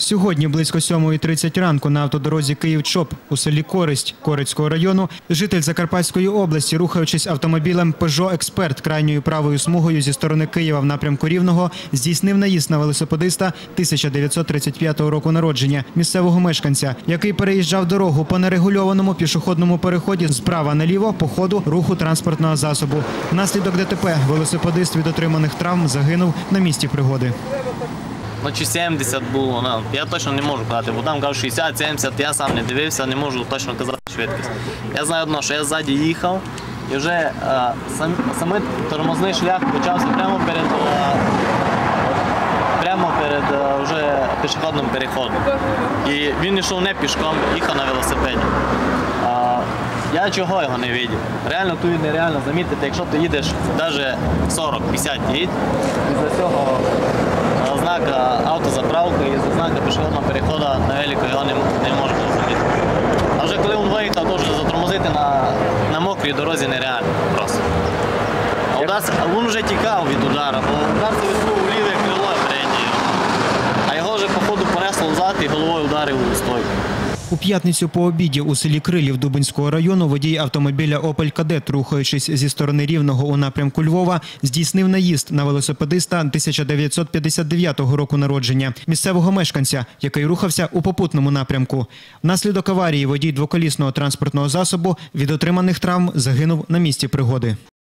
Сьогодні близько 7.30 ранку на автодорозі Київ-Чоп у селі Користь Корицького району житель Закарпатської області, рухаючись автомобілем Peugeot Експерт крайньою правою смугою зі сторони Києва в напрямку Рівного, здійснив наїзд на велосипедиста 1935 року народження місцевого мешканця, який переїжджав дорогу по нерегульованому пішохідному переході справа наліво по ходу руху транспортного засобу. Внаслідок ДТП велосипедист від отриманих травм загинув на місці пригоди. Ну чи 70 було, ну, я точно не можу казати, бо там кажуть 60-70, я сам не дивився, не можу точно казати швидкість. Я знаю одно, що я ззаді їхав і вже е, сам, саме тормозний шлях почався прямо перед, е, прямо перед е, вже пішохідним переходом. І він йшов не пішком, їхав на велосипеді. А, я чого його не бачив? Реально тут нереально замітити, якщо ти їдеш навіть 40-50 їдь, із-за цього а, за знака пішохідного переходу на велику його не, не можна зробити. А вже коли він виїхав, то вже затормозити на, на мокрій дорозі нереально просто. А удар, він вже тікав від удара, бо удар це відбув у ліве крило переднє. А його вже походу понесло взад і головою ударив у стойку. У п'ятницю по обіді у селі Крилів Дубинського району водій автомобіля «Опель Кадет», рухаючись зі сторони Рівного у напрямку Львова, здійснив наїзд на велосипедиста 1959 року народження місцевого мешканця, який рухався у попутному напрямку. Внаслідок аварії водій двоколісного транспортного засобу від отриманих травм загинув на місці пригоди.